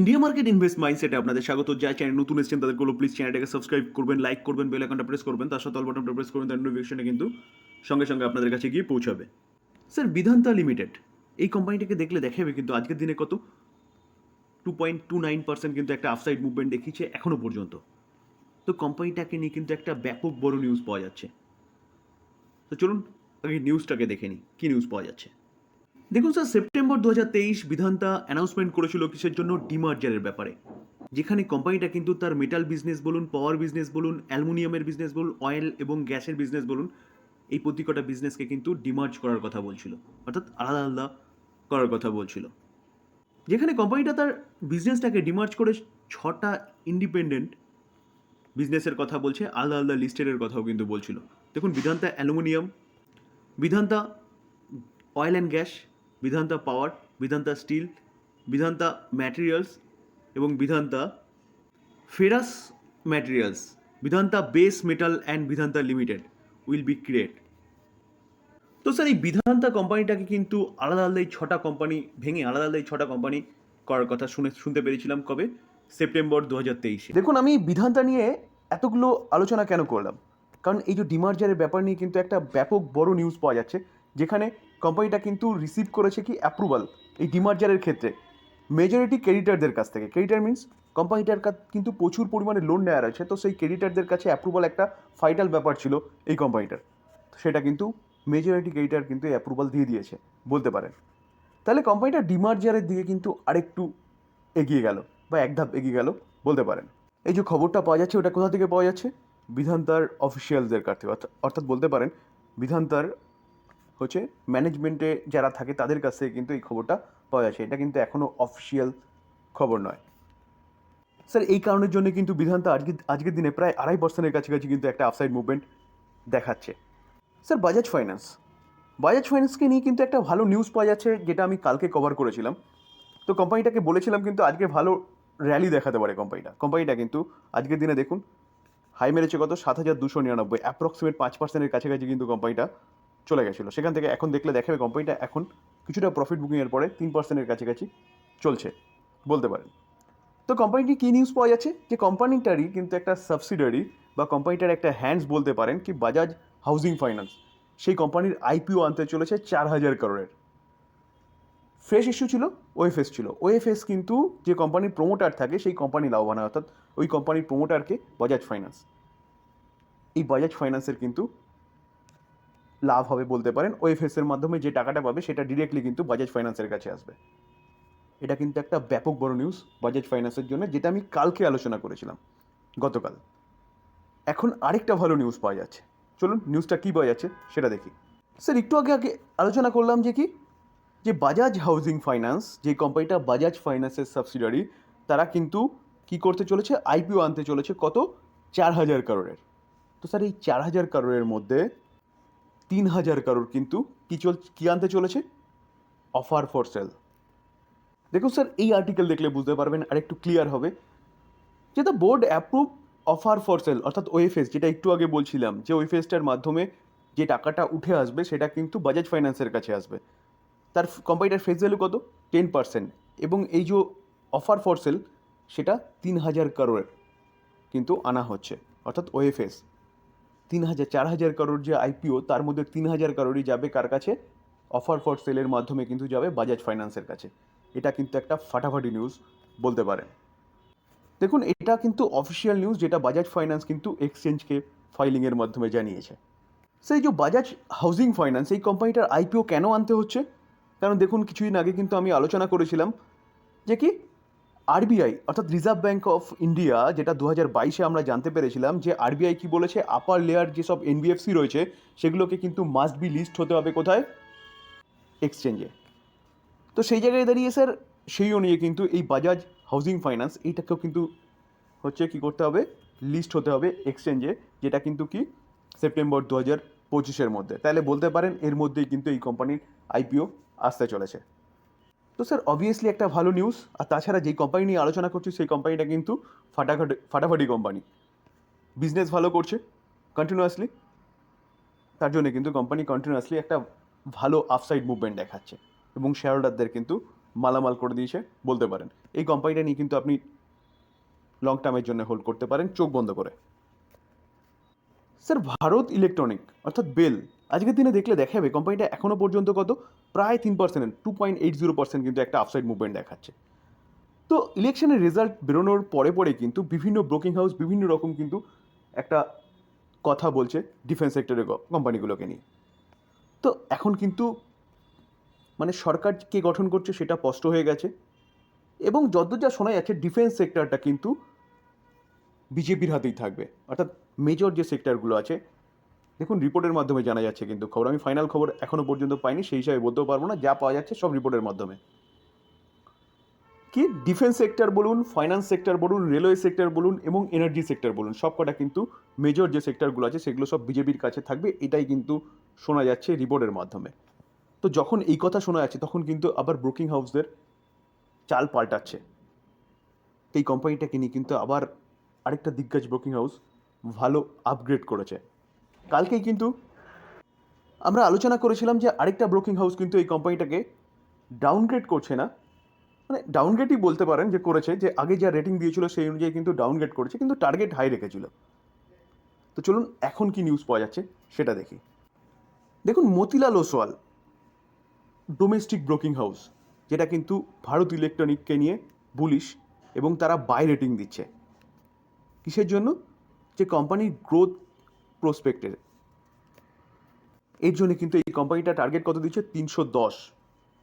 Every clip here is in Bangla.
ইন্ডিয়া মার্কেট ইনভেস্ট মাইন্ডসেটে আপনাদের স্বাগত। যা চ্যানেল নতুন এসেছেন তাদেরগুলো প্লিজ চ্যানেলটাকে সাবস্ক্রাইব করবেন লাইক করবেন বেল আইকনটা প্রেস করবেন, তার সাথে অল বাটনটা প্রেস করবেন, তার নোটিফিকেশনটা কিন্তু সঙ্গে সঙ্গে আপনাদের কাছে গিয়ে পৌঁছাবে। স্যার বিধানতা লিমিটেড এই কোম্পানিটাকে দেখলে দেখাবে কিন্তু আজকের দিনে কত? Two point two nine percent কিন্তু একটা আফসাইড মুভমেন্ট দেখিয়েছে এখনও পর্যন্ত। তো কোম্পানিটাকে নিয়ে কিন্তু একটা ব্যাপক বড় নিউজ পাওয়া যাচ্ছে। তো চলুন, আগে নিউজটাকে দেখে নিই। কী নিউজ পাওয়া যাচ্ছে? দেখুন স্যার সেপ্টেম্বর দু বিধানটা অ্যানাউন্সমেন্ট করেছিল কিসের জন্য? ডিমার্জারের ব্যাপারে। যেখানে কোম্পানিটা কিন্তু তার মেটাল বিজনেস বলুন পাওয়ার বিজনেস বলুন অ্যালুমিনিয়ামের বিজনেস বলুন অয়েল এবং গ্যাসের বিজনেস বলুন, এই প্রতিকটা বিজনেসকে কিন্তু ডিমার্জ করার কথা বলছিল। অর্থাৎ আলাদা আলাদা করার কথা বলছিল। যেখানে কোম্পানিটা তার বিজনেসটাকে ডিমার্জ করে ছটা ইন্ডিপেন্ডেন্ট বিজনেসের কথা বলছে, আলাদা আলাদা লিস্টেডের কথাও কিন্তু বলছিল। দেখুন, Vedanta aluminium Vedanta oil and gas Vedanta power, Vedanta steel, Vedanta materials এবং Vedanta ferrous materials. Vedanta base metal and Vedanta limited will be create. তো স্যার, এই বিধান্তা কোম্পানিটাকে কিন্তু আলাদা আলাদা এই ছটা কোম্পানি ভেঙে আলাদা আলাদা এই ছটা কোম্পানি করার কথা শুনে, শুনতে পেরেছিলাম কবে? সেপ্টেম্বর দু হাজার তেইশে। দেখুন, আমি বিধানটা নিয়ে এতগুলো আলোচনা কেন করলাম? কারণ এই যে ডিমার্জারের ব্যাপার নিয়ে কিন্তু একটা ব্যাপক বড় নিউজ পাওয়া যাচ্ছে, যেখানে কোম্পানিটা কিন্তু রিসিভ করেছে কি অ্যাপ্রুভাল এই ডিমার্জারের ক্ষেত্রে। মেজরিটি ক্রেডিটারদের কাছ থেকে। ক্রেডিটার মিন্স কোম্পানিটার কিন্তু প্রচুর পরিমাণে লোন নেওয়া রয়েছে, তো সেই ক্রেডিটারদের কাছে অ্যাপ্রুভাল একটা ফাইটাল ব্যাপার ছিল এই কোম্পানিটার তো সেটা কিন্তু মেজরিটি ক্রেডিটার কিন্তু এই অ্যাপ্রুভাল দিয়ে দিয়েছে, বলতে পারেন। তাহলে কোম্পানিটা ডিমার্জারের দিকে কিন্তু আরেকটু এগিয়ে গেল, বা এক ধাপ এগিয়ে গেল, বলতে পারেন। এই যে খবরটা পাওয়া যাচ্ছে, ওটা কোথা থেকে পাওয়া যাচ্ছে? বিধানতার অফিসিয়ালসদের কাছ থেকে। অর্থাৎ বলতে পারেন বিধানতার হচ্ছে ম্যানেজমেন্টে যারা থাকে তাদের কাছ থেকে কিন্তু এই খবরটা পাওয়া যাচ্ছে। এটা কিন্তু এখনও অফিসিয়াল খবর নয়। স্যার এই কারণের জন্য কিন্তু বিধানতা আজকে, আজকের দিনে প্রায় আড়াই পার্সেন্টের কাছাকাছি কিন্তু একটা আফসাইড মুভমেন্ট দেখাচ্ছে। স্যার বাজাজ ফাইন্যান্স বাজাজ ফাইন্যান্সকে নিয়ে কিন্তু একটা ভালো নিউজ পাওয়া যাচ্ছে, যেটা আমি কালকে কভার করেছিলাম। তো কোম্পানিটাকে বলেছিলাম কিন্তু আজকে ভালো র্যালি দেখাতে পারে কোম্পানিটা কোম্পানিটা কিন্তু আজকের দিনে দেখুন হাই মেরেছে কত? সাত হাজার দুশো নিরানব্বই। অ্যাপ্রক্সিমেট পাঁচ পার্সেন্টের কাছাকাছি কিন্তু কোম্পানিটা চলে গেছিল। সেখান থেকে এখন দেখলে দেখাবে কোম্পানিটা এখন কিছুটা প্রফিট বুকিংয়ের পরে তিন পার্সেন্টের কাছাকাছি চলছে, বলতে পারেন। তো কোম্পানিটি কী নিউজ পাওয়া যাচ্ছে? যে কোম্পানিটারই কিন্তু একটা সাবসিডারি বা কোম্পানিটার একটা হ্যান্ডস বলতে পারেন কি বাজাজ হাউজিং ফাইন্যান্স সেই কোম্পানির আইপিও আনতে চলেছে চার হাজার করোড়ের ফ্রেশ ইস্যু ছিল ওএফএস ছিল। ওএফএস কিন্তু যে কোম্পানির প্রোমোটার থাকে, সেই কোম্পানি লাভবান হয়। অর্থাৎ ওই কোম্পানির প্রোমোটারকে বাজাজ ফাইন্যান্স এই বাজাজ ফাইন্যান্সের কিন্তু লাভ হবে বলতে পারেন ওএফএস এর মাধ্যমে যে টাকাটা পাবে সেটা ডিরেক্টলি কিন্তু বাজাজ ফাইন্যান্সের কাছে আসবে। এটা কিন্তু একটা ব্যাপক বড় নিউজ বাজাজ ফাইন্যান্সের জন্য, যেটা আমি কালকে আলোচনা করেছিলাম, গতকাল। এখন আরেকটা ভালো নিউজ পাওয়া যাচ্ছে। চলুন নিউজটা কী পাওয়া যাচ্ছে সেটা দেখি। স্যার, একটু আগে আগে আলোচনা করলাম যে কি? যে বাজাজ হাউজিং ফাইন্যান্স যে কোম্পানিটা বাজাজ ফাইন্যান্সের সাবসিডারি তারা কিন্তু কি করতে চলেছে? আইপিও আনতে চলেছে কত? চার হাজার কারোরের তো স্যার, এই চার হাজার কারোরের মধ্যে তিন হাজার কারোর কিন্তু কী চল, কী আনতে চলেছে? অফার ফর সেল দেখুন স্যার এই আর্টিকেল দেখলে বুঝতে পারবেন আর একটু ক্লিয়ার হবে। যে the board approve offer for sale অর্থাৎ ওএফএস যেটা একটু আগে বলছিলাম, যে ওএফএসটার মাধ্যমে যে টাকাটা উঠে আসবে, সেটা কিন্তু বাজাজ ফাইন্যান্সের কাছে আসবে। তার কোম্পানিটার ফেস ভ্যালু কত? টেন পার্সেন্ট এবং এই যে অফার ফর সেল সেটা তিন হাজার কারোরের কিন্তু আনা হচ্ছে, অর্থাৎ ওএফএস তিন হাজার চার হাজার কারোর যে আইপিও তার মধ্যে তিন হাজার কারোরই যাবে কার কাছে? অফার ফর সেলের মাধ্যমে কিন্তু যাবে বাজাজ ফাইন্যান্সের কাছে। এটা কিন্তু একটা ফাটাফাটি নিউজ বলতে পারেন। দেখুন, এটা কিন্তু অফিসিয়াল নিউজ যেটা বাজাজ ফাইন্যান্স কিন্তু এক্সচেঞ্জকে ফাইলিংয়ের মাধ্যমে জানিয়েছে। সেই যে বাজাজ হাউজিং ফাইন্যান্স এই কোম্পানিটার আইপিও কেন আনতে হচ্ছে? কারণ দেখুন, কিছুদিন আগে কিন্তু আমি আলোচনা করেছিলাম যে কি আরবিআই, অর্থাৎ রিজার্ভ ব্যাঙ্ক অফ ইন্ডিয়া যেটা দু হাজার বাইশে আমরা জানতে পেরেছিলাম যে আরবিআই কি বলেছে আপার লেয়ার যেসব এনবিএফসি রয়েছে, সেগুলোকে কিন্তু মাস্ট বি লিস্ট হতে হবে কোথায়? এক্সচেঞ্জে তো সেই জায়গায় দাঁড়িয়ে স্যার সেই অনুযায়ী কিন্তু এই বাজাজ হাউজিং ফাইন্যান্স এইটাকেও কিন্তু হচ্ছে কি করতে হবে? লিস্ট হতে হবে এক্সচেঞ্জে যেটা কিন্তু কি? সেপ্টেম্বর দু হাজার পঁচিশের মধ্যে। তাহলে বলতে পারেন এর মধ্যেই কিন্তু এই কোম্পানির আইপিও আসতে চলেছে। তো স্যার অবভিয়াসলি একটা ভালো নিউজ আর তাছাড়া যেই কোম্পানি নিয়ে আলোচনা করছি, সেই কোম্পানিটা কিন্তু ফাটাফাটি ফাটাফাটি কোম্পানি বিজনেস ভালো করছে কন্টিনিউয়াসলি তার জন্য কিন্তু কোম্পানি কন্টিনিউয়াসলি একটা ভালো আপসাইড মুভমেন্ট দেখাচ্ছে, এবং শেয়ার হোল্ডারদের কিন্তু মালামাল করে দিয়েছে, বলতে পারেন। এই কোম্পানিটা নিয়ে কিন্তু আপনি লং টার্মের জন্য হোল্ড করতে পারেন, চোখ বন্ধ করে। স্যার, ভারত ইলেকট্রনিক অর্থাৎ বেল আজকের দিনে দেখলে দেখা যাবে কোম্পানিটা এখনও পর্যন্ত কত? প্রায় তিন percent two point eight zero percent কিন্তু একটা আপসাইড মুভমেন্ট দেখাচ্ছে। তো ইলেকশনের রেজাল্ট বেরোনোর পরে পরে কিন্তু বিভিন্ন ব্রোকিং হাউস বিভিন্ন রকম কিন্তু একটা কথা বলছে ডিফেন্স সেক্টরের কোম্পানিগুলোকে নিয়ে। তো এখন কিন্তু মানে সরকার কে গঠন করছে সেটা স্পষ্ট হয়ে গেছে এবং যত যা শোনা যাচ্ছে ডিফেন্স সেক্টরটা কিন্তু বিজেপির হাতেই থাকবে। অর্থাৎ মেজর যে সেক্টরগুলো আছে দেখুন রিপোর্টের মাধ্যমে জানা যাচ্ছে কিন্তু খবর। আমি ফাইনাল খবর এখনও পর্যন্ত পাইনি, সেই হিসাবে বলতেও পারব না, যা পাওয়া যাচ্ছে সব রিপোর্টের মাধ্যমে। কি? ডিফেন্স সেক্টর বলুন ফাইন্যান্স সেক্টর বলুন রেলওয়ে সেক্টর বলুন এবং এনার্জি সেক্টর বলুন সবকটা কিন্তু মেজর যে সেক্টরগুলো আছে, সেগুলো সব বিজেপির কাছে থাকবে, এটাই কিন্তু শোনা যাচ্ছে রিপোর্টের মাধ্যমে। তো যখন এই কথা শোনা যাচ্ছে, তখন কিন্তু আবার ব্রোকিং হাউসদের চাল পাল্টাচ্ছে। এই কোম্পানিটাকে নিয়ে কিন্তু আবার আরেকটা দিগ্গজ ব্রোকিং হাউস ভালো আপগ্রেড করেছে। কালকেই কিন্তু আমরা আলোচনা করেছিলাম যে আরেকটা ব্রোকিং হাউস কিন্তু এই কোম্পানিটাকে ডাউনগ্রেড করছে না। মানে ডাউনগ্রেডই বলতে পারেন যে করেছে, যে আগে যা রেটিং দিয়েছিল সেই অনুযায়ী কিন্তু ডাউনগ্রেড করেছে, কিন্তু টার্গেট হাই রেখেছিল। তো চলুন এখন কি নিউজ পাওয়া যাচ্ছে সেটা দেখি। দেখুন, Motilal Oswal domestic broking house যেটা কিন্তু ভারত ইলেকট্রনিককে নিয়ে বুলিশ এবং তারা বাই রেটিং দিচ্ছে। কিসের জন্য? যে কোম্পানির গ্রোথ প্রসপেক্টের এর জন্য কিন্তু এই কোম্পানিটা টার্গেট কত দিচ্ছে? তিনশো দশ।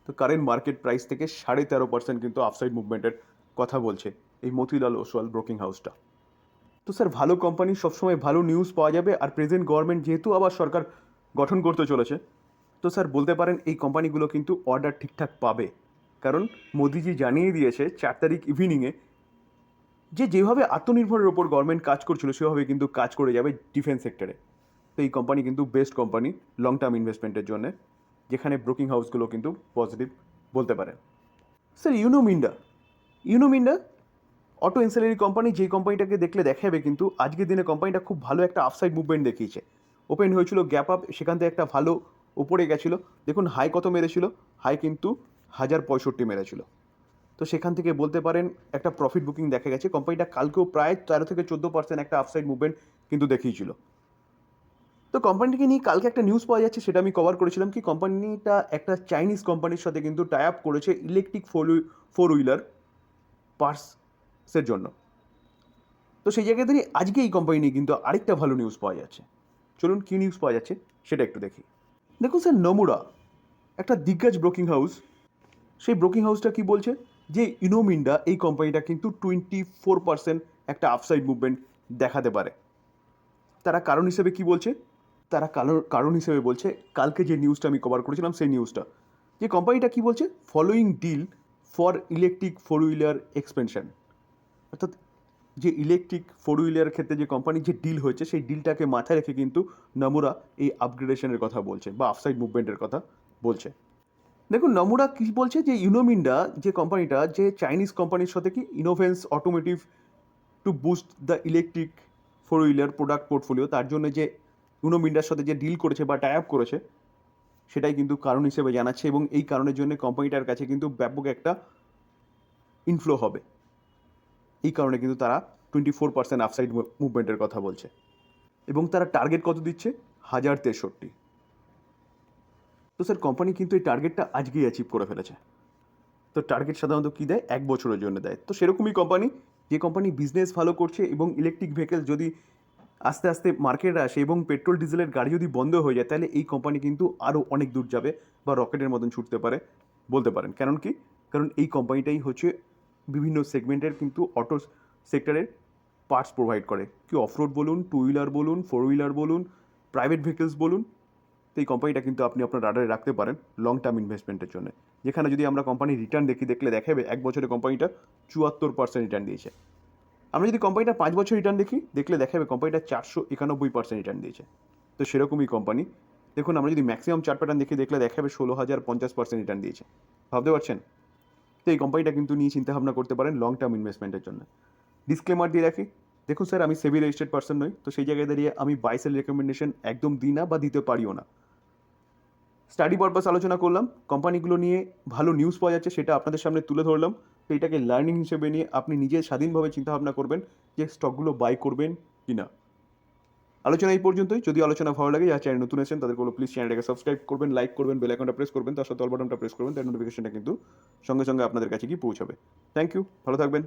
তো কারেন্ট মার্কেট প্রাইস থেকে সাড়ে তেরো পার্সেন্ট কিন্তু আফসাইড মুভমেন্টের কথা বলছে এই মতিলাল ওসওয়াল ব্রোকিং হাউসটা তো স্যার ভালো কোম্পানি সবসময় ভালো নিউজ পাওয়া যাবে আর প্রেজেন্ট গভর্নমেন্ট যেহেতু আবার সরকার গঠন করতে চলেছে, তো স্যার বলতে পারেন এই কোম্পানিগুলো কিন্তু অর্ডার ঠিকঠাক পাবে। কারণ মোদিজি জানিয়ে দিয়েছে চার তারিখ ইভিনিংয়ে যে যেভাবে আত্মনির্ভরের ওপর গভর্নমেন্ট কাজ করছিল, সেভাবে কিন্তু কাজ করে যাবে ডিফেন্স সেক্টরে এই কোম্পানি কিন্তু বেস্ট কোম্পানি লং টার্ম ইনভেস্টমেন্টের জন্য, যেখানে ব্রোকিং হাউসগুলো কিন্তু পজিটিভ বলতে পারেন sir Uno Minda Uno Minda auto ancillary company যে কোম্পানিটাকে দেখলে দেখাবে কিন্তু, আজকের দিনে কোম্পানিটা খুব ভালো একটা আফসাইড মুভমেন্ট দেখিয়েছে। ওপেন হয়েছিল গ্যাপ আপ সেখান থেকে একটা ভালো উপরে গেছিল। দেখুন হাই কত মেরেছিল? হাই কিন্তু হাজার পঁয়ষট্টি মেরেছিল। তো সেখান থেকে বলতে পারেন, একটা প্রফিট বুকিং দেখা গেছে। কোম্পানিটা কালকেও প্রায় তেরো থেকে চোদ্দ পার্সেন্ট একটা আফসাইড মুভমেন্ট কিন্তু দেখিয়েছিল। তো কোম্পানিটিকে নিয়ে কালকে একটা নিউজ পাওয়া যাচ্ছে, সেটা আমি কভার করেছিলাম কি কোম্পানিটা একটা চাইনিজ কোম্পানির সাথে কিন্তু টাই আপ করেছে ইলেকট্রিক ফোর ফোর হুইলার পার্টসের জন্য। তো সেই জায়গায় দাঁড়িয়ে আজকে এই কোম্পানি নিয়ে কিন্তু আরেকটা ভালো নিউজ পাওয়া যাচ্ছে। চলুন কী নিউজ পাওয়া যাচ্ছে, সেটা একটু দেখি। দেখুন স্যার নমুরা একটা দিগ্গজ ব্রোকিং হাউস সেই ব্রোকিং হাউসটা কি বলছে? যে ইনোমিন্ডা এই কোম্পানিটা কিন্তু টোয়েন্টি ফোর পার্সেন্ট একটা আপসাইড মুভমেন্ট দেখাতে পারে। তারা কারণ হিসেবে কি বলছে? তারা কারণ কারণ হিসেবে বলছে, কালকে যে নিউজটা আমি কভার করেছিলাম, সেই নিউজটা যে কোম্পানিটা কি বলছে? Following deal for electric four wheeler expansion অর্থাৎ যে ইলেকট্রিক ফোর হুইলার ক্ষেত্রে যে কোম্পানির যে ডিল হয়েছে, সেই ডিলটাকে মাথায় রেখে কিন্তু নমুরা এই আপগ্রেডেশনের কথা বলছে, বা আফসাইড মুভমেন্টের কথা বলছে। দেখুন, নমুরা কি বলছে? যে ইউনোমিন্ডা যে কোম্পানিটা যে চাইনিজ কোম্পানির সাথে কি Inovance automotive to boost the electric four wheeler product portfolio তার জন্য যে ইউনোমিন্ডার সাথে যে ডিল করেছে বা টাই আপ করেছে, সেটাই কিন্তু কারণ হিসেবে জানাচ্ছে এবং এই কারণের জন্য কোম্পানিটার কাছে কিন্তু ব্যাপক একটা ইনফ্লো হবে। এই কারণে কিন্তু তারা টোয়েন্টি ফোর পার্সেন্ট আফসাইড মুভমেন্টের কথা বলছে। এবং তারা টার্গেট কত দিচ্ছে? হাজার তেষট্টি। তো স্যার কোম্পানি কিন্তু এই টার্গেটটা আজকেই অ্যাচিভ করে ফেলেছে। তো টার্গেট সাধারণত কী দেয়? এক বছরের জন্য দেয়। তো সেরকমই কোম্পানি যে কোম্পানি বিজনেস ভালো করছে এবং ইলেকট্রিক ভেহিকেল যদি আস্তে আস্তে মার্কেটে আসে এবং পেট্রোল, ডিজেলের গাড়ি যদি বন্ধ হয়ে যায়, তাহলে এই কোম্পানি কিন্তু আরও অনেক দূর যাবে বা রকেটের মতন ছুটতে পারে, বলতে পারেন। কারণ কি? কারণ এই কোম্পানিটাই হচ্ছে বিভিন্ন সেগমেন্টের কিন্তু অটো সেক্টরের পার্টস প্রোভাইড করে। কি অফরোড বলুন টু হুইলার বলুন ফোর হুইলার বলুন প্রাইভেট ভেহিকেলস বলুন, তো এই কোম্পানিটা কিন্তু আপনি আপনার রাডারে রাখতে পারেন লং টার্ম ইনভেস্টমেন্টের জন্য। যেখানে যদি আমরা কোম্পানির রিটার্ন দেখি, দেখলে দেখাবে, এক বছরে কোম্পানিটা চুয়াত্তর পার্সেন্ট রিটার্ন দিয়েছে। আমরা যদি কোম্পানিটা পাঁচ বছর রিটার্ন দেখি, দেখলে দেখাবে কোম্পানিটা চারশো একানব্বই পার্সেন্ট রিটার্ন দিয়েছে। তো সেরকমই কোম্পানি দেখুন, আমরা যদি ম্যাক্সিমাম চার প্যাটার্ন দেখি, দেখলে দেখাবে ষোলো হাজার পঞ্চাশ পার্সেন্ট রিটার্ন দিয়েছে। ভাবতে পারছেন? তো এই কোম্পানিটা কিন্তু নিয়ে চিন্তাভাবনা করতে পারেন লং টার্ম ইনভেস্টমেন্টের জন্য। ডিসক্লেমার দিয়ে রাখি, দেখুন স্যার আমি সেভি রেজিস্টার্ড পার্সন নই, তো সেই জায়গায় দাঁড়িয়ে আমি বাইসেল রেকমেন্ডেশন একদম দিই না বা দিতে পারিও না। স্টাডি পারপাস আলোচনা করলাম। কোম্পানিগুলো নিয়ে ভালো নিউজ পাওয়া যাচ্ছে, সেটা আপনাদের সামনে তুলে ধরলাম। তো এটাকে লার্নিং হিসেবে নিয়ে আপনি নিজে স্বাধীনভাবে চিন্তাভাবনা করবেন যে স্টকগুলো বাই করবেন কি না আলোচনা এই পর্যন্তই। যদি আলোচনা ভালো লাগে, যারা চ্যানেল নতুন এসেছেন তাদের কোনো প্লিজ চ্যানেলটাকে সাবস্ক্রাইব করবেন লাইক করবেন বেল আইকনটা প্রেস করবেন, তার সাথে অল বাটনটা প্রেস করবেন তার নোটিফিকেশনটা কিন্তু সঙ্গে সঙ্গে আপনাদের কাছে গিয়ে পৌঁছাবে। থ্যাংক ইউ ভালো থাকবেন।